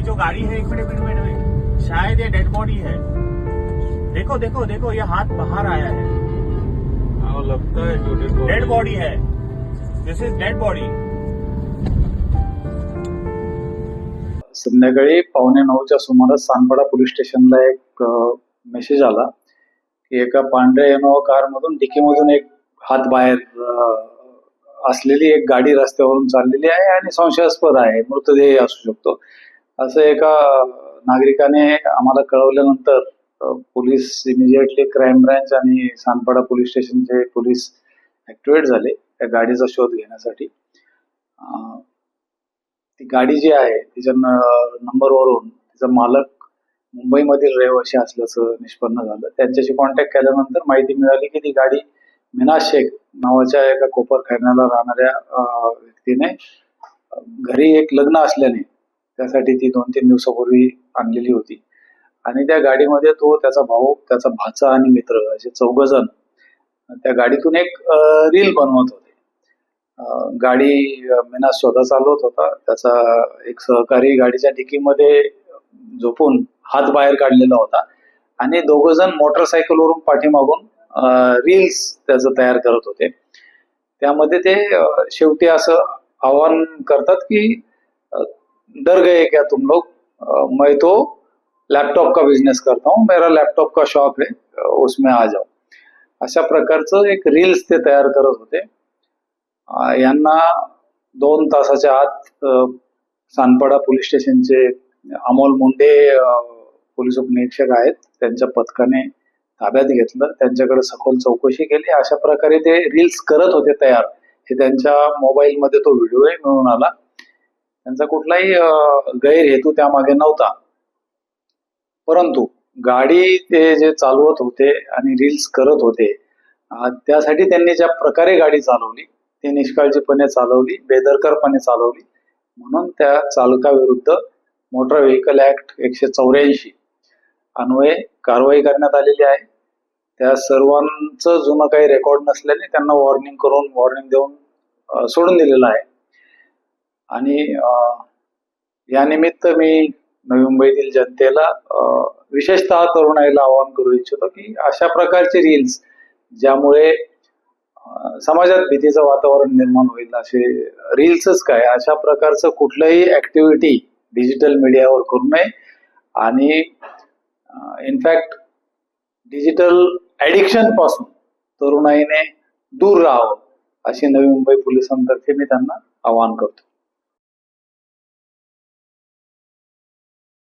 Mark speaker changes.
Speaker 1: ये जो गाड़ी है एक मिनट मिनट मिनट मिनट शायद ये डेड बॉडी है। देखो देखो देखो ये हाथ बाहर आया है।
Speaker 2: हाँ लगता है छोटे
Speaker 1: डेड बॉडी है। दिस इज डेड बॉडी
Speaker 3: संध्याकाळी पावणे नऊच्या सुमारास सानपाडा पोलीस स्टेशनला एक मेसेज आला की एका पांढऱ्या इनोवा कार मधून डिकीमधून एक हात बाहेर असलेली एक गाडी रस्त्यावरून चाललेली आहे आणि संशयास्पद आहे. मृतदेह असू शकतो. असं एका नागरिकाने आम्हाला कळवल्यानंतर पोलीस इमिजिएटली क्राईम ब्रँच आणि सानपाडा पोलीस स्टेशनचे पोलीस ऍक्टिव्हेट झाले त्या गाडीचा शोध घेण्यासाठी. ती गाडी जी आहे तिच्या नंबरवरून तिचा मालक मुंबईमधील रहिवासी असल्याचं निष्पन्न झालं. त्यांच्याशी कॉन्टॅक्ट केल्यानंतर माहिती मिळाली की ती गाडी मिना शेख नावाच्या एका कोपर खैरण्याला राहणाऱ्या व्यक्तीने घरी एक लग्न असल्याने त्यासाठी ती दोन तीन दिवसापूर्वी आणलेली होती. आणि त्या गाडीमध्ये तो त्याचा भाऊ त्याचा भाचा आणि मित्र असे चौघ जण त्या गाडीतून एक रील बनवत होते. गाडी अं, मीना स्वतः चालवत होता. त्याचा एक सहकारी गाडीच्या डिकीमध्ये झोपून हात बाहेर काढलेला होता. आणि दोघ जण मोटरसायकलवरून पाठीमागून रील्स त्याचं तयार करत होते. त्यामध्ये ते शेवटी असं आवाहन करतात की डर गए क्या तुम लोग? मैं तो लॅपटॉप का बिझनेस करता हूँ। मेरा लॅपटॉप का शॉप है। उसमें आ जाओ। अशा प्रकारचं एक रील्स ते तयार करत होते। यांना दोन तासाच्या आत सानपाडा पोलीस स्टेशनचे अमोल मुंडे पोलीस उपनिरीक्षक आहेत. त्यांच्या पथकाने ताब्यात घेतलं. त्यांच्याकडे सखोल चौकशी केली. अशा प्रकारे ते रील्स करत होते तयार. हे त्यांच्या मोबाईलमध्ये तो व्हिडिओ मिळून आला. त्यांचा कुठलाही गैरहेतू त्यामागे नव्हता. परंतु गाडी ते जे चालवत होते आणि रील्स करत होते त्यासाठी त्यांनी ज्या प्रकारे गाडी चालवली ती निष्काळजीपणे चालवली बेदरकारपणे चालवली. म्हणून त्या चालकाविरुद्ध मोटर व्हेकल ऍक्ट एकशे चौऱ्याऐंशी अन्वये कारवाई करण्यात आलेली आहे. त्या सर्वांचं जुनं काही रेकॉर्ड नसल्याने त्यांना वॉर्निंग करून वॉर्निंग देऊन सोडून दिलेलं आहे. आणि यानिमित्त मी नवी मुंबईतील जनतेला विशेषतः तरुणाईला आवाहन करू इच्छितो की अशा प्रकारचे रील्स ज्यामुळे समाजात भीतीचं वातावरण निर्माण होईल असे रील्सच काय अशा प्रकारचं कुठलंही ऍक्टिव्हिटी डिजिटल मीडियावर करू नये. आणि इनफॅक्ट डिजिटल ऍडिक्शनपासून तरुणाईने दूर राहावं अशी नवी मुंबई पोलिसांतर्फे मी त्यांना आवाहन करतो.